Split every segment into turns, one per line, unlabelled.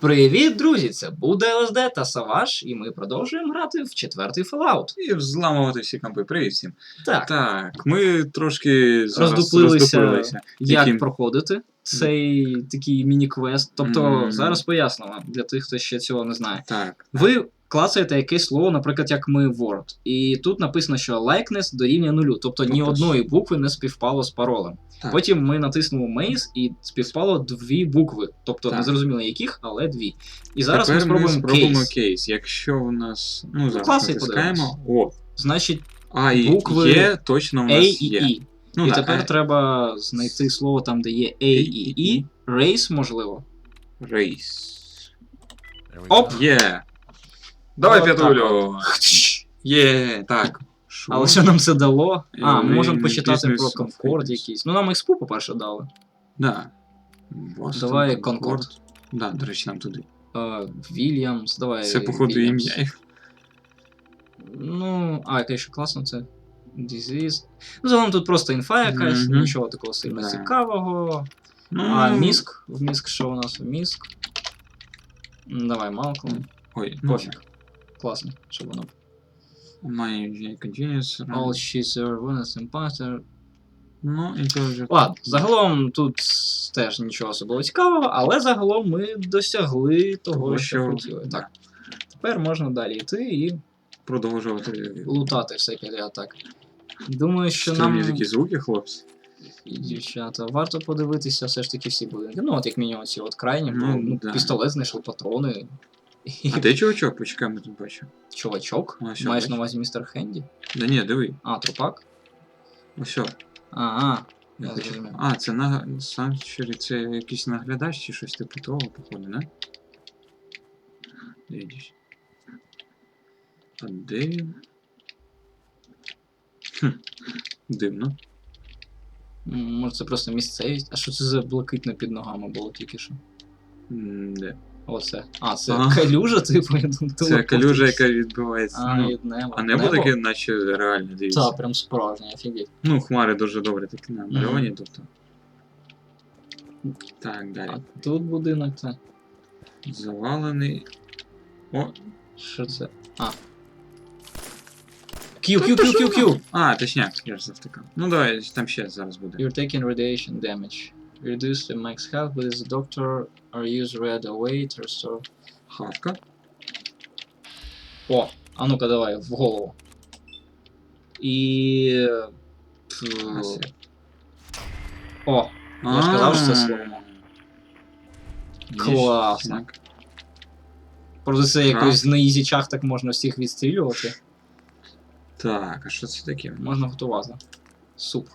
Привіт, друзі! Це буде ОСД та Саваш, і ми продовжуємо грати в четвертий Fallout.
І взламувати всі кампи. Привіт всім.
Так,
Так, ми трошки зараз
Роздуплилися.
роздуплилися.
як
яким-
проходити цей такий міні-квест. Тобто,
Мгм.
зараз пояснимо для тих, хто ще цього не знає.
Так.
Ви клацаєте якесь слово, наприклад, як ми Word. І тут написано, що likeness дорівнює нулю, тобто ні
Тобто
одної букви не співпало з паролем.
Так.
Потім ми натиснули Maze і співпало дві букви, тобто
Так.
не зрозуміло яких, але дві. І зараз
Тепер
ми спробуємо
спробуємо
кейс.
кейс. Якщо у нас. Ну, зараз
класи
натискаємо. О,
Значить,
А і
Букви
є, точно у
A
нас
і
є.
E.
Ну,
і
да,
тепер
а-
треба знайти слово там, де є A і E. Race, можливо.
Рейс.
Оп!
Є. Давай
От
п'ятулю. Є, так. Що?
Але що нам це дало? А, ми можемо почитати про Concord якийсь. Ну нам експу, по-перше, дали.
Да.
Давай.
Concord. Да, до речі, нам туди.
Вільямс, давай.
Це, походу,
Вільямс.
ім'я їх.
Ну, а, яке ще класно, це Disease. Ну, загалом тут просто інфа якась,
Мгм.
нічого такого сильно
Да.
цікавого.
Ну,
А, міск. В міск що у нас? Міск. М, Давай, Малком.
Ой, ну,
Пофіг. Класно, щоб воно.
My continuous.
All she's ever witnessed imposter.
Ну, intelligent.
Ладно, загалом тут теж нічого особливо цікавого, але загалом ми досягли того,
Того,
що
що-
хотіли. Так. Тепер можна далі йти і
Продовжувати.
лутати всякі так. Думаю, що
Стрімні
нам
такі звуки, хлопці.
і дівчата варто подивитися все ж таки всі будинки. Ну, от як мінімум ці от крайні,
Ну,
ну,
да.
пістолет знайшов патрони. І
А де чувачок? Почекай, ми тут бачимо.
чувачок.
Що,
Маєш
бачиш?
на увазі містер Хенді?
Да ні, диви.
А, трупак?
Що.
Ага.
Я
Я зрозумів.
А, це на Санчері, це якийсь наглядач чи щось типу того, походу, не? Йдеш? А де він? Хм. Дивно.
М, Може це просто місцевість. А що це за блакитне під ногами було тільки що?
М, Де?
Оце. А, це
Ага.
калюжа, типу, я думаю,
Це калюжа, яка відбувається.
А,
ну,
від неба.
а небо таке, наче реальне, дивіться.
Та, прям справжнє, офігеть.
Ну, хмари дуже добре такі намальовані, тобто. Так, далі.
А тут будинок це.
Завалений. О,
Що це? А. К'ю, к'ю, к'ю, к'ю, к'ю.
а, точняк, я ж завтикав. Ну давай, там ще зараз буде.
You're taking radiation damage. Reduce the max health with the doctor or use red away to restore.
Хавка.
О, а ну-ка давай, в голову. І. Пф, О, Я ж казав, що це слово. Класно. просто це якось на ізічах так можна всіх відстрілювати.
Так, а що це таке?
Можна готувати. Суп.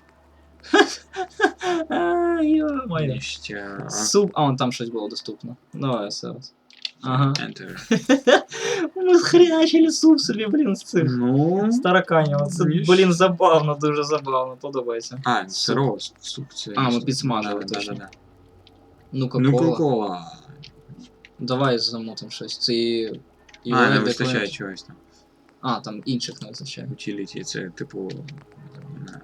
А, Йо-моє.
Ніштяк.
Суп. А, вон там щось було доступно. Давай все. ось. Ага.
Enter.
Ми схрячили суп собі, блін, з цих.
Ну.
З тараканів. Це,
Ніж.
блін, забавно, дуже забавно, подобається.
А, сирово, суп це.
А, ми
суп.
підсмажили,
Да, да,
точно.
да, да.
Ну-ка,
Ну,
кола.
кола.
Давай замутим щось. Це і... і
А, не
Red
вистачає
Declaration.
чогось там.
А, там інших не вистачає.
Утиліті, це типу. на-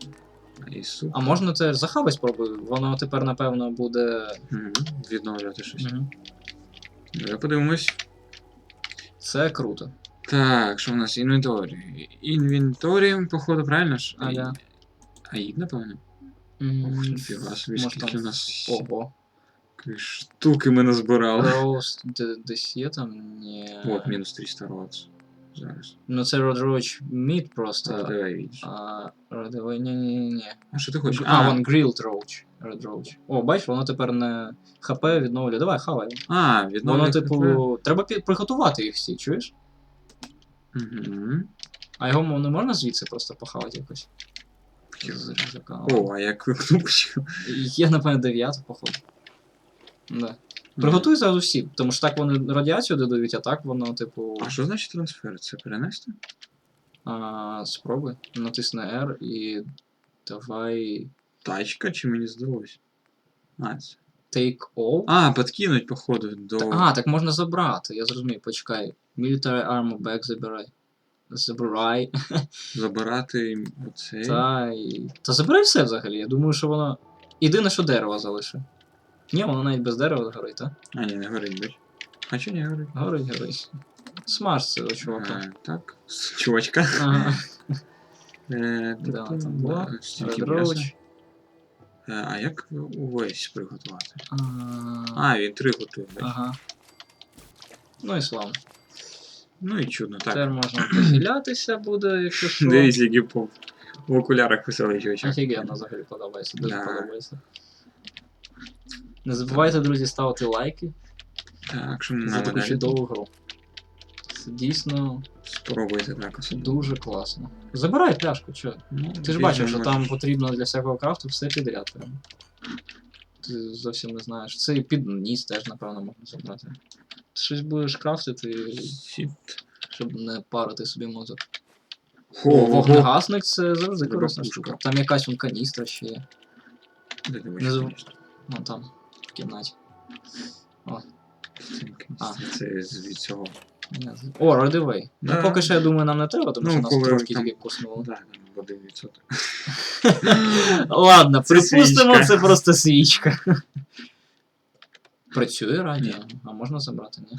І суп.
А можна це захавай спробую? Воно тепер, напевно, буде.
Мгм, Відновлювати щось.
Мгм.
Давай подивимось.
Це круто.
Так, що в нас інвенторі? Інвенторі, походу, правильно ж?
А я.
Аїд, напевно. Ох, ніфіга собі, скільки у нас
Ого.
Штуки ми назбирали.
Роуст де- десь є там? Ні.
От, мінус 300 роц. Зараз.
Ну це Meat
А,
просто.
видиш.
А, родовий, ні, ні, ні, ні.
А що ти хочеш?
А, вон Grilled Roach. Red Roach. О, бачиш, воно тепер не ХП відновлює. Давай, хавай.
А,
Воно,
відновлює
типу, треба пі- приготувати їх всі, чуєш?
Угу.
А його не можна звідси просто похавати якось?
О, а як кнопочку?
Є, напевно, дев'ята, походу. Да. Приготуй зразу всі, тому що так вони радіацію додають, а так воно, типу.
А що значить трансфер? Це перенести?
А, спробуй. Натисни R і давай.
Тачка чи мені здалось? А, це.
Take all.
А, подкинуть, походу, до.
Та- А, так можна забрати, я зрозумів, почекай. Military Armor Bag забирай. Забирай.
Забирати оцей.
Та, і... Та забирай все взагалі. Я думаю, що воно. Єдине, що дерево залишив. Ні, воно навіть без дерева горить, так?
А, ні, не горить, бач. А чи не горить?
Горить, горить. Смаж цього чувака.
Е, так, з чувачка.
Ага.
Е,
Да,
так,
там
да, стільки м'яса.
Roach.
Е, А як увесь приготувати?
А,
А, він три готує. бачиш.
Ага. Ну і славно.
Ну і чудно, так.
Тепер можна похилятися буде, якщо що.
Дивись, який по в окулярах веселий чувачок.
Офігенно взагалі подобається, дуже
Да.
подобається. Не забувайте, друзі, ставити лайки
Так, що
за таку
далі?
чудову гру. Це дійсно
Спробуйте так особливо.
дуже класно. Забирай пляшку, чо?
Ну,
Ти ж бачив, що там потрібно для всякого крафту все підряд. Прям. Ти зовсім не знаєш. Це і під ніс теж, напевно, можна забрати. Ти щось будеш крафтити,
Сіт.
щоб не парити собі мозок.
Хо,
О, вогнегасник це завжди корисна штука. Там якась вон каністра ще є. Не забув. Ну там, кімнаті. А.
Це від цього.
Не знаю. О, Родивей. Ну
Да.
поки що я думаю, нам не треба, тому
Ну,
що нас
коли
трошки
там-
тільки коснуло.
Да, води відсоток.
Ладно,
Це
припустимо,
свічка.
це просто свічка. Працює радіо, а можна забрати, ні?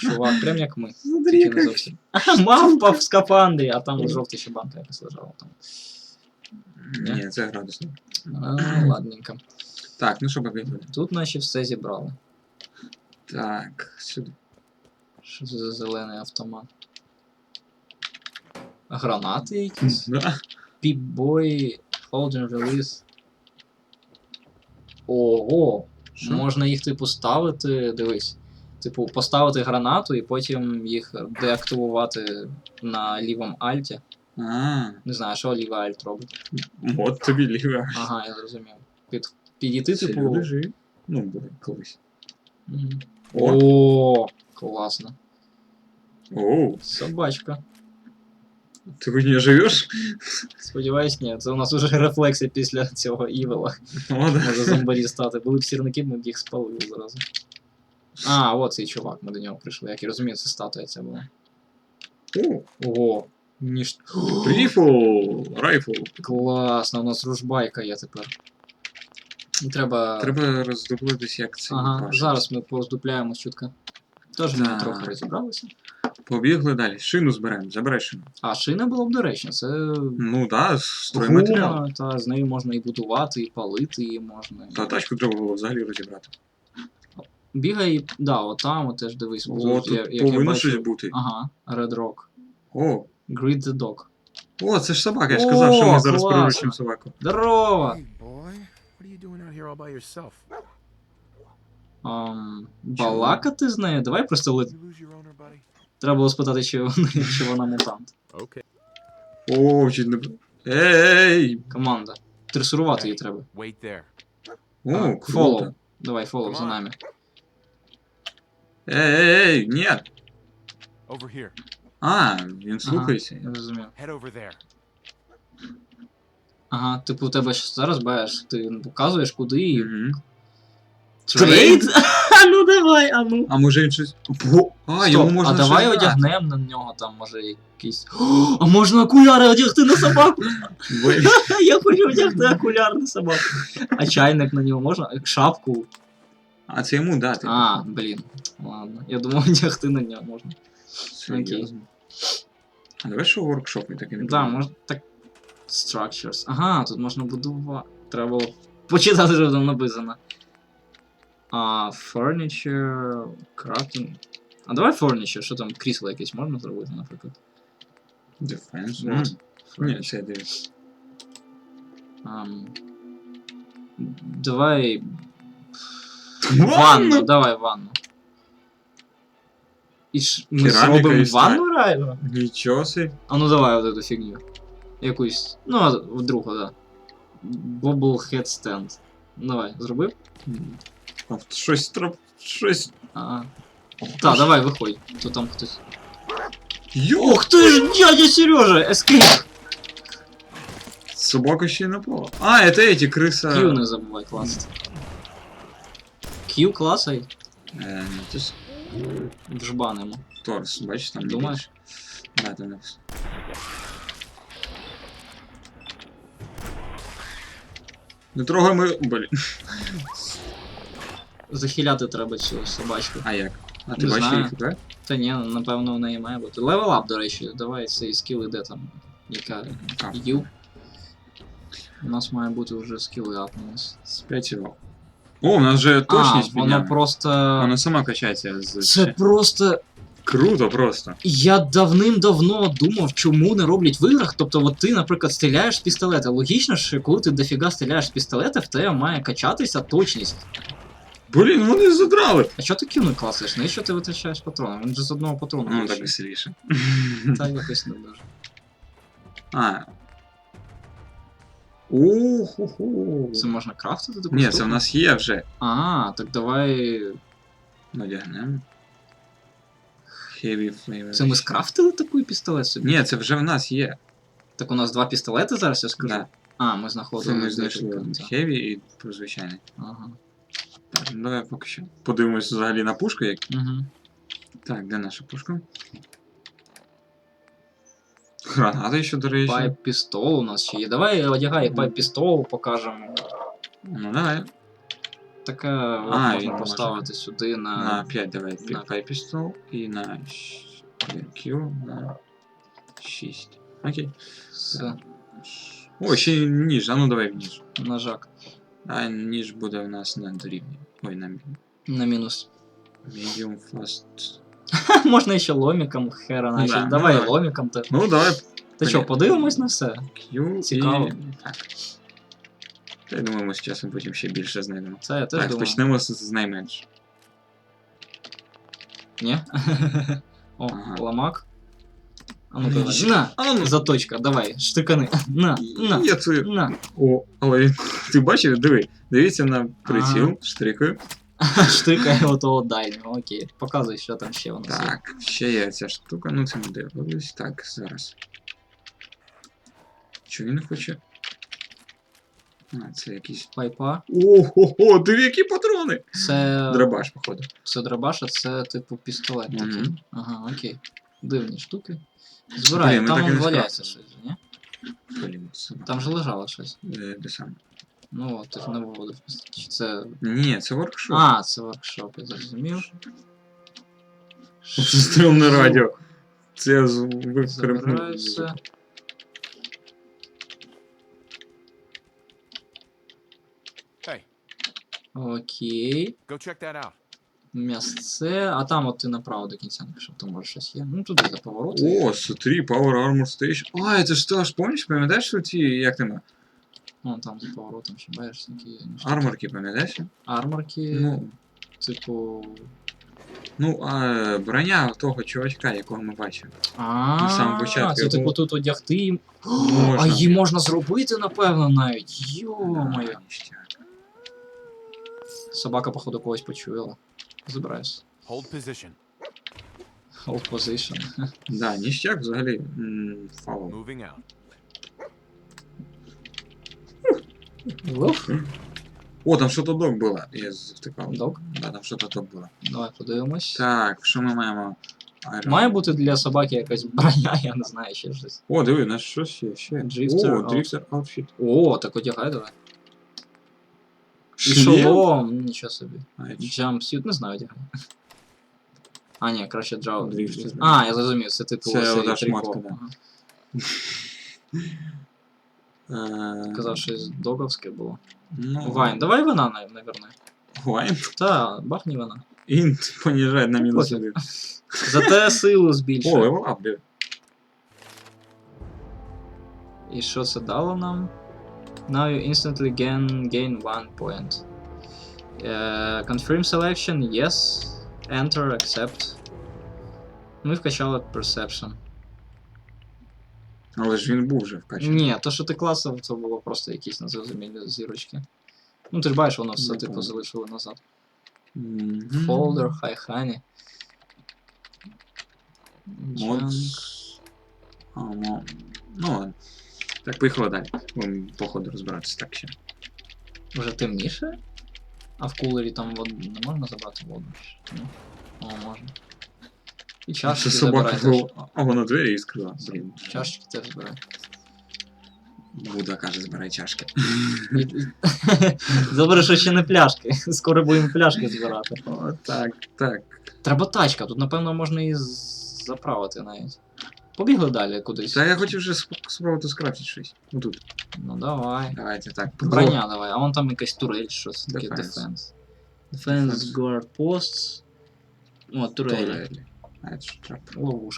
Чувак, прям як ми.
Смотри,
Тільки не зовсім. А, мавпа в скафандрі, а там жовтий ще банка якась лежала там.
Ні, це градусно.
А, ладненько.
Так, ну що побігли.
Тут наші все зібрали.
Так, сюди.
Що це за зелений автомат? Гранати якісь?
Да.
Піп-бой, hold and release. Ого!
Що?
Можна їх, типу, ставити, дивись. Типу, поставити гранату і потім їх деактивувати на лівому альті.
А,
Не знаю, що лівий альт робить.
от тобі ліве.
Ага, я зрозумів. Під, підійти,
Це
типу.
люди живі. Ну, буде колись.
Мгм.
О,
О, класно.
оу,
Собачка.
ти в ній живеш?
Сподіваюсь, ні. Це у нас уже рефлекси після цього івела.
О,
Може
да.
зомбарі стати. Були б сірники, ми б їх спалили зразу. А, от цей чувак, ми до нього прийшли. Як я розумію, це статуя ця була.
О,
Ого. Ніж.
ріфл, райфл.
Класно, у нас ружбайка є тепер. Треба.
Треба роздуплитись, як це.
Ага, зараз ми поздупляємо чутка. Тож ми трохи розібралися.
Побігли далі. Шину зберемо, забирай шину.
А шина було б доречно, це
Ну да, стройматеріал.
та з нею можна і будувати, і палити її можна.
Та тачку треба було взагалі розібрати.
Бігай, да, отам, от теж дивись.
О,
тут, як
повинно
бачу-
щось бути.
Ага, Red Rock.
О,
Greet the dog.
о, це ж собака, я ж казав, що ми зараз приручимо собаку.
Здорово!
Hey, boy. What are you doing out here all by yourself?
Ам, балакати з нею? Давай просто лет...
Did you lose your owner, buddy?
Треба було спитати, чи вона, чи вона мутант.
Okay.
О, чуть не. Ей!
Команда. Тресурувати її треба.
Wait there.
О,
А,
круто.
фоллоу. Давай, фоллоу за
Come on.
нами.
Ей, ей, ей, ні.
Over here.
А, він слухається.
Я зрозумів.
Head over there.
Ага, типу у тебе ж зараз бачиш, ти показуєш куди і. Трейд? А ну давай, а ну.
А може він щось. Бо... А,
Стоп,
йому можна
а давай
щось дати.
одягнемо на нього там, може, якийсь. О, а можна окуляри одягти на собаку?
Блін.
Я хочу одягти окуляр на собаку. А чайник на нього можна? Шапку.
А це йому дати.
А, блін. Ладно. Я думав, одягти на нього можна.
Серйозно. А давай що воркшоп ми таки не
да,
будемо?
можна так. Structures. Ага, тут можна будувати. Треба було почитати, що там написано. А, furniture, crafting. А давай furniture, що там крісло якесь можна зробити, наприклад.
Defense. М. Ні, це дивись.
Ам, давай.
Ванну?
Давай ванну. І ж ми
Кераміка
зробимо
і сталь.
ванну реально?
Нічого собі.
А ну давай вот эту фігню. Якусь. Ну, а в другу, да. Bobble head stand. Давай, зробив?
А, Щось троп. Щось.
Ага. Та, давай, виходь. То там хтось.
Йо!
Ух ти ж, дядя Сережа! Ескейп!
Собака ще й напала. А, это эти крыса.
Q не забувай класти. Q класай,
Е, ні, це ж
вжбанимо.
торс, бачиш, там
Думаєш?
більше. Да, там написано. Не трогай мою. Блін.
Захиляти треба цю собачку.
А як? А ти
Не
бачиш
знаю.
їх, так?
Та ні, напевно, у неї має бути. Левел ап, до речі, давай цей скіл іде там. Яка
А.
Ю. У нас має бути вже скіли апнулись.
Спятило. О, у нас вже точність
а, воно просто.
Воно сама качається з...
Це просто.
Круто просто.
Я давним-давно думав, чому не роблять в іграх. Тобто, от ти, наприклад, стріляєш з пістолета. Логічно, що коли ти дофіга стріляєш з пістолета, в тебе має качатися точність.
Блін, вони задрали.
А чого ти кіну класиш? Навіщо ти витрачаєш патрони? Він же з одного патрону.
Ну, так
влучить.
веселіше.
Та якось не дуже.
А. Уху.
Це можна крафтити таку
Ні,
штуку?
це в нас є вже.
А, так давай.
Надягнемо. Heavy flavor.
Це ми скрафтили такий пістолет собі?
Ні, це вже в нас є.
Так у нас два пістолети зараз, я скажу.
Да.
А, ми
Це
знаходили.
ми знайшли. Heavy і звичайний.
Ага.
Так, ну давай поки що. Подивимось взагалі на пушку. Як...
Угу.
Так, де наша пушка? Граната ще, до речі.
Пайп пістол у нас ще є. Давай одягай
Мгм.
пайп пістол, покажемо.
Ну давай.
Таке
А,
от
він
можна
може.
поставити сюди на.
На 5 давай.
Е, на-
Пай пістол і на Q на 6. Окей.
Все,
О, ще й ніж, а ну давай в ніж.
нажак.
А ніж буде у нас на дорівні. Ой, на
На мінус.
medium fast.
Можна ще ломіком хера наче.
Да,
давай
давай.
ломіком то.
Ну, давай
Ти що,
Понятно.
подивимось на все?
Q
Цікаво.
і... Так. Я думаю, ми з часом потім ще більше знайдемо.
Це я теж
Так,
думаю.
почнемо з, з найменш.
Ні? О,
Ага.
ламак. А ну давай. На!
А ну,
Заточка, давай, штикани. На, на,
Я це...
на.
О, але він- ти бачив, диви, дивіться на приціл,
Ага.
штрикаю.
Штикає отого дальнього, окей. Показуй, що там ще у нас є.
Так, ще є ця штука, ну це ми дивились. Так, зараз. Що він не хоче? А, це якісь.
Пайпа.
Ого, диви, які патрони!
Це.
Драбаш, походу.
Це драбаш, а це типу пістолет такий.
Мгм.
Ага, окей. Дивні штуки. Збирай,
Блін, ми
там
так і
он
не
валяється щось, ні?
Блін, це-
Там же лежало щось.
Е, Де саме?
Ну от, ти не виводив. Чи це.
Ні, це воркшоп.
А, це воркшоп, я зрозумів.
Стрімне радіо. Це я з- ви
Забирається. Окей.
go check that out.
Місце. А там от ти направо до кінця пішов, там може щось є. Ну туди за повороти.
О, смотри, Power Armor Station. А, це ж теж, помниш, пам'ятаєш, що ті, як там,
Вон там за поворотом ще бачиш такі
арморки, пам'ятаєш?
Арморки.
Ну,
Типу.
ну, а броня того чувачка, якого ми бачили.
А,
самому початку
це типу тут одягти. А її можна зробити, напевно, навіть. Йо-моє. Собака, походу, когось почуяла. Забираюсь.
Hold position.
Hold position.
Да, ніштяк взагалі м.
Moving out.
О, там що-то док було, я завтикав.
Док?
Да, там що-то док було.
Давай подивимось.
Так, що ми маємо? Iron.
Має бути для собаки якась броня, я не знаю, ще щось.
О, диви, у нас щось є, ще.
Дрифтер
О, дрифтер аутфіт.
О, так одягай давай. І
Шлем?
шолом, нічого собі.
А, чи-
Jumpsuit, не знаю, одягай. А, ні, краще джау.
Дрифтер.
А, я зрозумів, це типу
Це
оцей
ота
трикол.
шмотка, да.
Ага.
Е,
Казав, щось договське було.
Ну,
Вайн, давай вона, на- наверное.
Вайн.
Та, бахні вона.
Інт понижає на мінус
Пофіг.
один.
Зате силу
О,
збільшує.
левел ап, диви.
І що це дало нам? Now you instantly gain, gain one point. Uh, confirm selection, yes. Enter, accept. Ми вкачали Perception.
Але ж він був вже вкачаний.
Ні, то, що ти класив, це було просто якісь незрозумілі зірочки. Ну, ти ж бачиш, воно все
Не
типу
помню.
залишило назад.
Мгм.
Folder, High Honey. Junk.
Модс. А, мо- Ну ладно. Так, поїхали далі. Будемо по ходу розбиратися так ще.
Вже темніше? А в кулері там воду не можна забрати воду? Ні? О, можна. І чашки
Це собака
забирай теж.
була. А вона двері іскрила. Блін.
Чашечки теж збирай.
Буда каже, збирай чашки.
Добре, що ще не пляшки. Скоро будемо пляшки збирати.
О, так, так.
Треба тачка, тут напевно можна і з- заправити навіть. Побігли далі кудись.
Та я хотів вже сп- спробувати скрафтити щось. Ну тут.
Ну давай.
Давайте так.
Броня давай, а вон там якась турель, що це таке
Defense.
Defense. Guard Posts. О, турелі.
Турелі. А, це що, трап. О,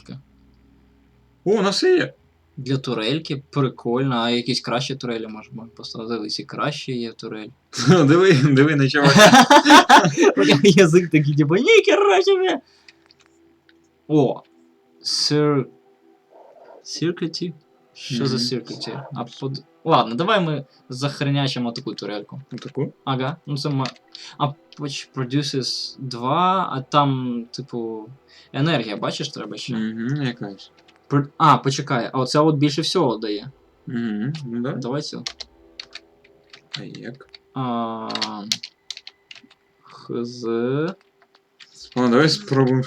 у нас є.
Для турельки прикольно, а якісь кращі турелі можемо поставити. Дивись, і кращі є турель.
диви, диви на чого.
Язик такий, типу, ні, короче. О! Сир... Circuity? Що за. Circuity? А под... Ладно, давай ми захренячимо таку турельку.
Таку.
Ага, ну це ма... А produces 2, а там, типу, енергія, бачиш, треба ще.
Угу, якась.
Про- А, почекай, а оце от більше всього дає.
Угу, ну да.
Давай цю.
А як?
А... Хз...
О, давай спробуємо.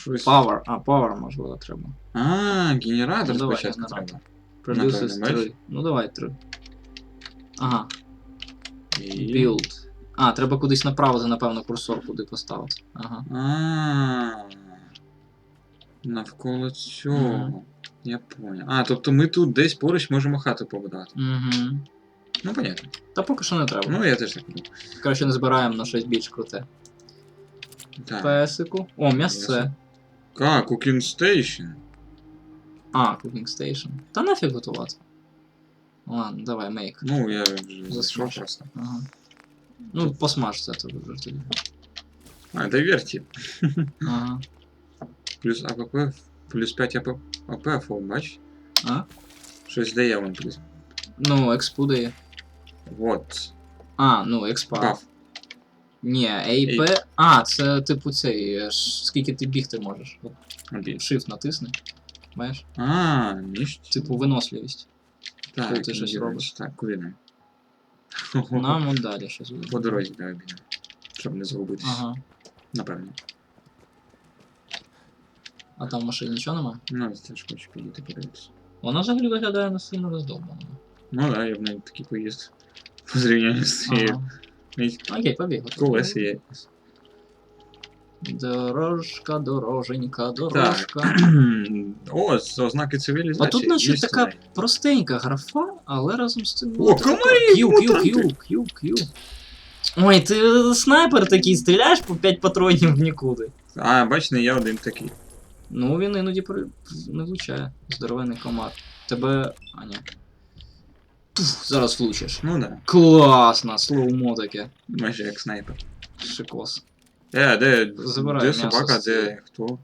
Щось.
Power. А, power, можливо, треба.
А, генератор
Ну, давай,
спочатку
генератор.
треба.
Produces 3. Ну давай 3. Ага,
І...
build. А, треба кудись направити, напевно, курсор куди поставити. Ага.
А. Навколо цього.
Мгм.
Я понял. А, тобто ми тут десь поруч можемо хату побудувати.
Угу.
Ну, понятно.
Та поки що не треба.
Ну, я теж так думаю.
Коротше, не збираємо на щось більш круте.
Так.
Песику. О, м'ясце.
А, Cooking Station.
А, cooking station. Та нафіг готувати. Ладно, давай, мейк.
Ну, я вже зайшов
Засмаж.
просто.
Ага. Ну, посмаж це тобі вже тоді.
А, это верті.
Ага.
Плюс АПП, плюс 5 АП, АПФ, о, бач?
А?
Щось дає вон плюс.
Ну, експу дає.
Вот.
А, ну, експа.
Баф.
Ні, AP. А, це типу цей. е, Скільки ти бігти можеш. От
Окей.
Shift натисни. Бачиш?
А, ніч.
Типу виносливість.
так,
коли ти щось робиш.
Так, куди нам?
Нам от далі щось буде.
По дорозі давай бігемо. Щоб не загубитись.
Ага.
Напевно.
А там в машині нічого немає?
Ну, я теж хочу підійти подивитися.
Вона взагалі виглядає не сильно роздовбаною.
Ну да, я б навіть такий поїзд. По зрівнянню з цією.
Ага. Окей, побігли.
Колеса є.
Дорожка, дороженька, дорожка.
О, з ознаки
А тут наче
Є
така
сценарій.
простенька графа, але разом з тим.
О, комарі,
К'ю, к'ю, к'ю, к'ю, к'ю. Ой, ти снайпер такий, стріляєш по 5 патронів в нікуди.
А, бач, не я один такий.
Ну він іноді при... не влучає. Здоровений комар. Тебе. А, ні. Туф, зараз влучиш.
Ну да,
Класно, слоумо таке.
майже як снайпер.
Шикос.
Е, де,
Забираю
де
м'ясо
собака,
з
де хто?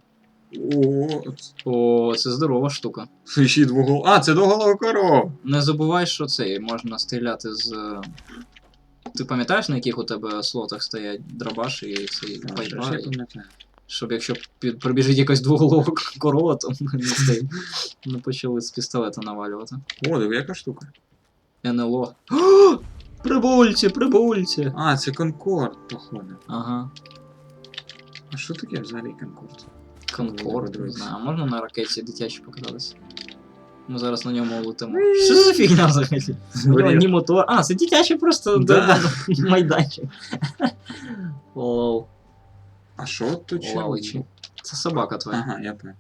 О,
О, це здорова штука.
це ще й двогол... А, це двоголова корова.
Не забувай, що це можна стріляти з. е, Ти пам'ятаєш, на яких у тебе слотах стоять дробаш і цей
А, що ж
пайпа?
я пам'ятаю.
Щоб якщо під- прибіжить якась двоголова корова, то ми не цей. Не почали з пістолета навалювати.
О, диви, яка штука.
НЛО. О! Прибульці, прибульці!
А, це Конкорд, походу.
Ага.
А що таке взагалі Конкорд?
Конкорд, не знаю. А можна на ракеті дитячі покататися? Ми зараз на ньому летимо. Що за фігня взагалі? Ні мотор. А, це дитячий просто
Да.
да. майданчик. Лол.
А що тут ще?
Це собака твоя.
Ага, я понял.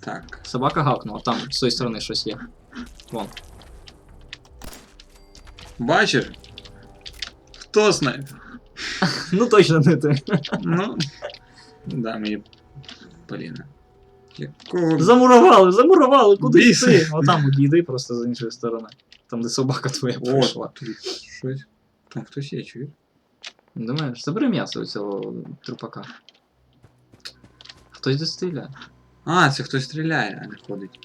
Так.
Собака гавкнула, там з тої сторони щось є. Вон.
Бачиш? Хто снайпер?
Ну точно не ти.
Ну. Да, мені. Поліна. Якого.
Замурували, замурували, куди
Біс.
йти? Отам одійди просто з іншої сторони. Там, де собака твоя
О,
прийшла.
тут щось. Там хтось є, чуєш?
Думаєш, забери м'ясо у цього трупака. Хтось десь стріляє.
А, це хтось стріляє, а не ходить.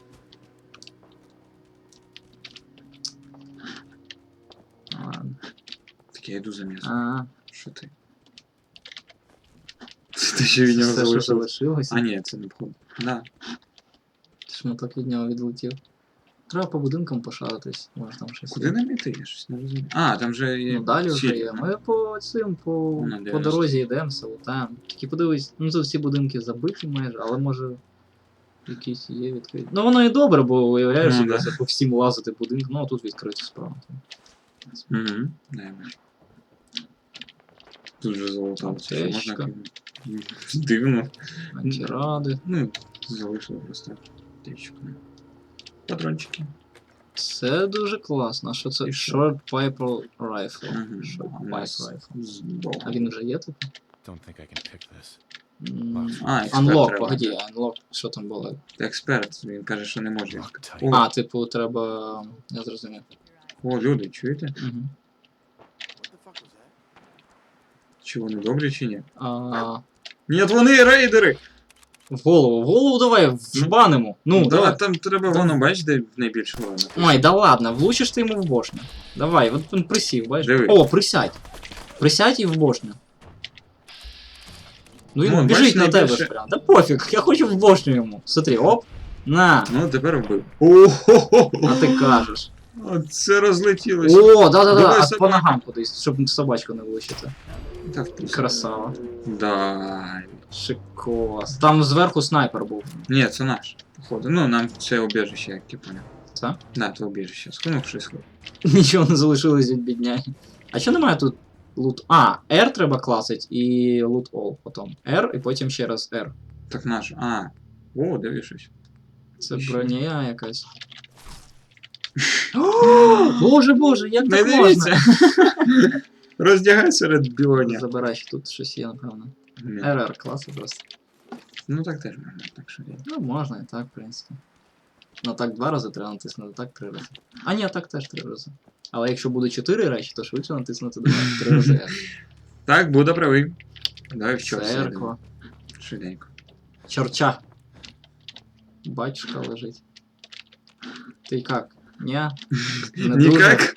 Так я йду за м'ясом.
А,
Що ти? Те, що від нього
все, що
залишилось. А ні, це не входить. Да.
Шматок від нього відлетів. Треба по будинкам пошаритись, може там щось.
Куди
є.
нам іти? Я щось не розумію. А, там вже є.
Ну далі вже
сіль.
є. Ми по цим, по,
Ну,
по
90.
дорозі йдемо, там. Тільки подивись, ну тут всі будинки забиті майже, але може. Якісь є відкриті. Ну воно і добре, бо уявляєш,
Ну, да.
по всім лазити будинку, ну а тут відкриті справа.
Угу. Да, я бачу. Тут же золото, це можна. Дивно.
Антиради.
Ну, залишили просто аптечку. Патрончики.
Це дуже класно. Що це? Short Pipe Rifle. Short
А у
Pipe
нас
Rifle. А він вже є тут?
Don't think I can pick this.
А,
Unlock, погоді, Unlock, що там було?
Експерт, він каже, що не може.
А, типу, треба. Я зрозумів.
о, люди, чуєте?
Угу.
Чи вони добрі, чи ні?
А,
Ні, вони рейдери!
в голову, в голову давай, вжбанимо. Ну,
да,
давай.
там треба воно, бачиш, де найбільше воно.
Ой, да ладно, влучиш ти йому в бошню. Давай, от він присів, бачиш?
Диви.
О, присядь. Присядь і в бошню. Ну він
Ну,
біжить на тебе
найбільше-
ж прям. Да пофіг, я хочу в бошню йому. Смотри, оп. На.
Ну, тепер вбив. О-хо-хо!
А ти кажеш.
Це розлетілося.
О, да-да-да,
Давай
а
собаку.
по ногам кудись, щоб собачку не влучити.
Та впусти.
Красава.
Да.
Шикос. Там зверху снайпер був.
Ні, це наш. Походу. Ну, нам це обіжище, як я поняв.
Це?
Да, це обіжище. Схонув щось. сход.
Нічого не залишилось від бідняги. А що немає тут лут. А, R треба класить і лут all потім. R і потім ще раз R.
Так наш. А. О, диви щось.
Це
Ще.
броня якась. О, Боже, боже, як
Не
так можна?
Роздягай серед білоня.
Забирай, тут щось є, напевно. RR класи просто.
Ну так теж можна, так що я.
Ну, можна і так, в принципі. Ну так два рази треба натиснути, так три рази. А ні, так теж три рази. Але якщо буде чотири речі, то швидше натиснути два, три рази.
Так, буде правий. Давай в чорт.
Церква.
Швиденько.
Чорча. Батюшка лежить. Ти як? Ні? Не?
Нікак.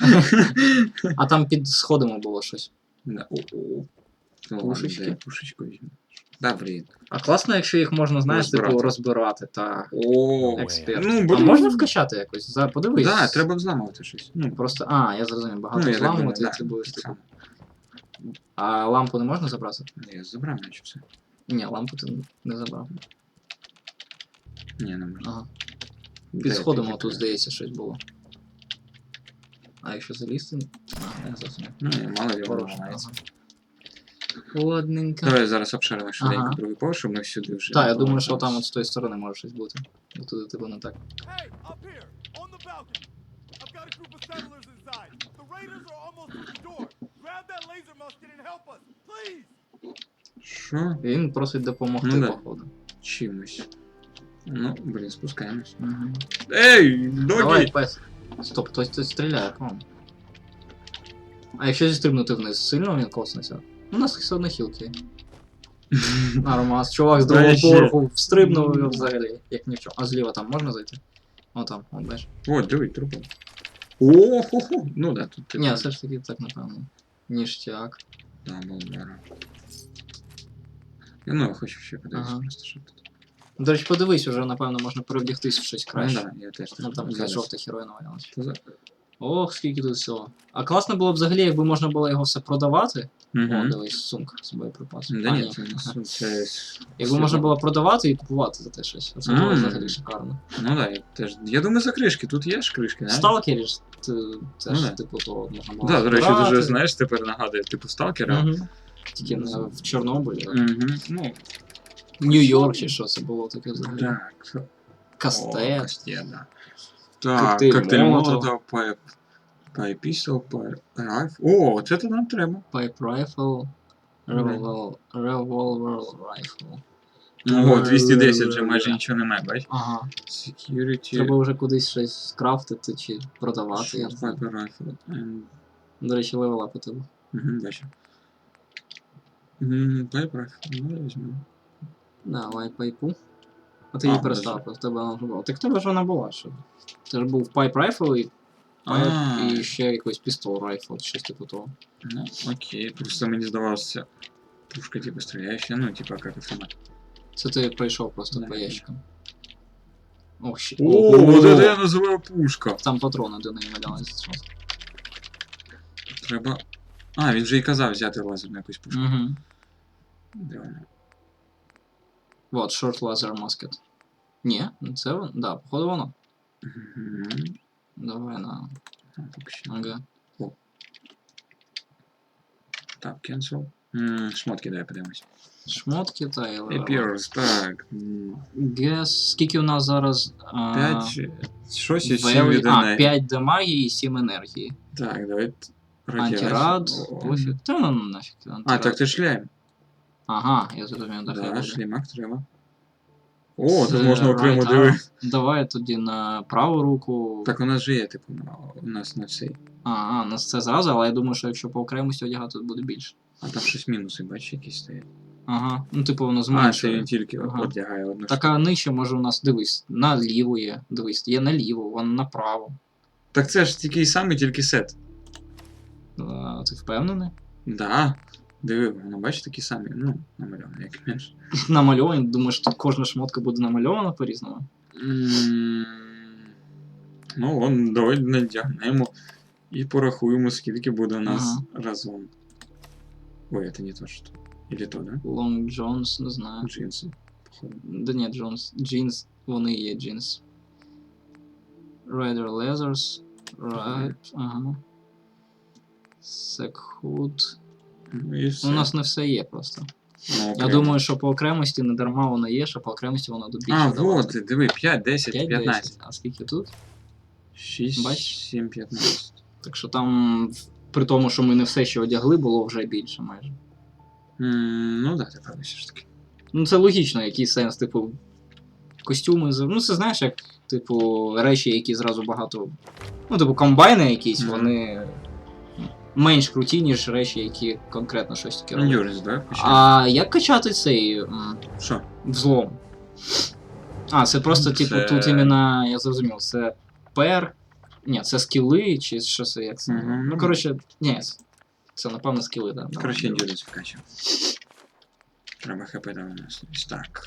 А там під сходами було щось.
Да. Ну, ладно,
Пушечки.
дай Пушечку візьму. Да, блін.
А класно, якщо їх можна, знаєш, типу,
Розбирати.
розбирати та
О,
експерт.
Ну,
а можна вкачати якось? За, подивись.
Да, треба взламувати щось. Ну,
Просто. А, я зрозумів, багато
ну, я
зламувати,
да,
і ти будеш типу. А лампу не можна забрати?
Я забрав, наче все.
Ні, лампу ти не забрав.
Ні, не можна.
Ага. Під сходом тут, здається, щось було. А якщо залізти. А, я зрозумів.
Ну, мало ламається.
Ага. Ладненько.
Давай зараз обшаримо швиденько
Ага.
другий поверх, щоб ми всюди вже.
Так, я думаю, що там от з тої сторони може щось бути. Бо туди типу не так.
Що?
Він просить допомогти,
Ну да.
походу.
Чимось. Ну, блін, спускаємось.
Угу.
Ей,
Давай,
догі!
пес. Стоп, хтось хтось стріляє, по-моєму. А якщо зістрибнути вниз, сильно він коснеться? У нас все одно хілки. є. Нормас, чувак з другого
Вообще.
поверху встрибнув і взагалі, як ні в чому. А зліва там можна зайти? О, там, он бачиш.
О, диви, трупа. О, хо хо Ну да, тут
Ні, все ж таки так, напевно. Ніштяк.
Да, болдера. Я ну, я хочу ще подивитися
Ага.
просто, що тут.
До речі, подивись, уже, напевно, можна перевдягтись в щось
Ну
краще.
да, я теж
Ну там якась жовта.
Та за-
Ох, скільки тут всього. А класно було б взагалі, якби можна було його все продавати. О,
Мгм.
дивись, сумка з боєприпасом.
Да
А,
ні, це,
ага.
не- це...
Якби можна було продавати і купувати за те щось. Це було
Мгм.
взагалі шикарно.
Ну да, я теж. Я думаю, за кришки. Тут є ж кришки, да?
Сталкері ж це, це
Ну
ж
да.
типу того можна було.
Да, до речі,
збирати.
дуже, знаєш, тепер нагадує, типу, сталкера.
Мгм. Тільки не в Чорнобилі.
Мгм. Ну,
Нью-Йорк чи що це було таке взагалі.
так. О,
Кастет.
Кастет, да. Так,
Коктейль
коктейль
Молотова.
Молотова, пайп, пайп пістол, пайп. О, це то нам треба.
Pipe Rifle. Revolver, revolver Rifle.
О, 210 вже майже нічого немає, бач?
Ага.
Security.
Треба вже кудись щось скрафтити чи продавати. Я не знаю.
pipe rifle. And...
До речі, левела по тебе.
Угу, бачу. М, Pipe rifle, ну я візьму.
Давай пайпу. А ти її переставив, в тебе вона вже була. Так в тебе ж вона була, що. Це ж був Pipe Rifle і,
А.
і ще якийсь пістол чи щось типу того.
Ну, окей, просто мені здавалося, пушка типу стріляюча, ну, типа як автомат.
Це ти пройшов просто по ящикам. Ох, ще.
О, вот это я називаю пушка.
Там патрони до неї валялися зразу.
Треба. А, він вже і казав взяти лазерну якусь пушку.
Угу.
Вона?
Вот, Short Laser Musket. Ні, ну це воно. Да, походу воно.
Мгм.
Давай на.
А, поки що.
Ага.
Так, cancel. М, Шмотки, давай подивимось.
Шмотки та і
Appears, так. м,
Гес. Скільки у нас зараз? а,
5, щось і 7
Вейлі-
від
А,
енергії.
5 демагії і 7 енергії.
Так, давай.
Антирад,
О.
пофіг. Та ну нафіг.
А,
антирад.
так ти шлем.
Ага, я зрозумів, да, хай
Да, шлімак треба. О, тут можна окремо
right
диви.
Давай тоді на праву руку.
Так у нас же є, типу, на- у нас на цей.
А, а, на це зразу, але я думаю, що якщо по окремості одягати, то буде більше.
А там щось мінуси, бачиш, якісь стоять.
Ага. Ну, типу, воно
А, це
зменшує.
він тільки
Ага.
одягає одну
Так, а нижче може у нас, дивись, наліво є. Дивись, є наліво, воно направо.
Так це ж такий самий, тільки сет.
А, ти впевнений?
Да. Диви, воно бачиш такі самі, ну, намальовані, як менш.
Намальовані, думаєш, тут кожна шмотка буде намальована по-різному?
М, Ну, вон, давай надягнемо і порахуємо, скільки буде у нас разом. Ой, це не то, що. Или то, да?
Long Jones, не знаю.
Джинси, походу.
Да ні, Джонс. Джинс, вони є джинс. Rider Leathers. Right, ага. Секхуд.
Ну і все.
У нас не все є просто.
Ну,
Я
окремо.
думаю, що по окремості не дарма воно є, що по окремості воно більше
А,
давати.
вот, диви, 5, 10,
5,
15.
10. А скільки тут?
6,
Бач?
7, 15.
Так що там, при тому, що ми не все ще одягли, було вже більше майже.
М, Ну да, ти правий все ж таки.
Ну це логічно, який сенс, типу, костюми. з- Ну, це знаєш, як, типу, речі, які зразу багато. Ну, типу, комбайни якісь,
Мгм.
вони менш круті, ніж речі, які конкретно щось таке роблять.
Endurance, да?
А як качати цей м,
Що?
взлом? А, це просто, типу,
Це-
тут іменно, я зрозумів, це пер. Ні, це скіли, чи що це як це?
Мгм.
Ну, коротше, ні, це- це напевно скіли. Да.
Короче, endurance вкачав. Треба хп да у нас. Ось так.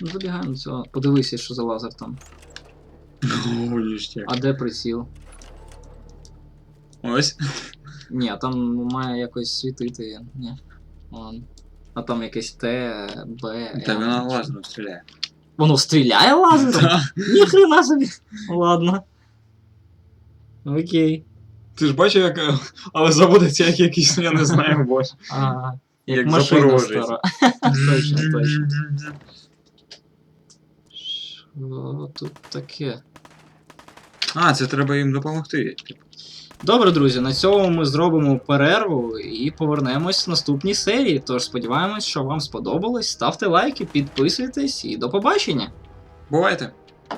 Ну, забігаємо до цього. Подивися, що за лазер там.
О, ніштяк.
А де приціл?
Ось.
Ні, там має якось світити. Ні. Вон. А там якесь Т, Б.
Та
М.
вона лазером стріляє.
Воно стріляє лазером?
Та.
Ніхрена собі. Ладно. Окей.
Ти ж бачив, як. е, Але заводиться як якийсь, я не знаю, боже.
А, як,
Як
машина
Запорожець.
стара. Точно, точно. Що тут таке?
А, це треба їм допомогти.
Добре, друзі, на цьому ми зробимо перерву і повернемось в наступній серії. Тож сподіваємось, що вам сподобалось. Ставте лайки, підписуйтесь і до побачення!
Бувайте!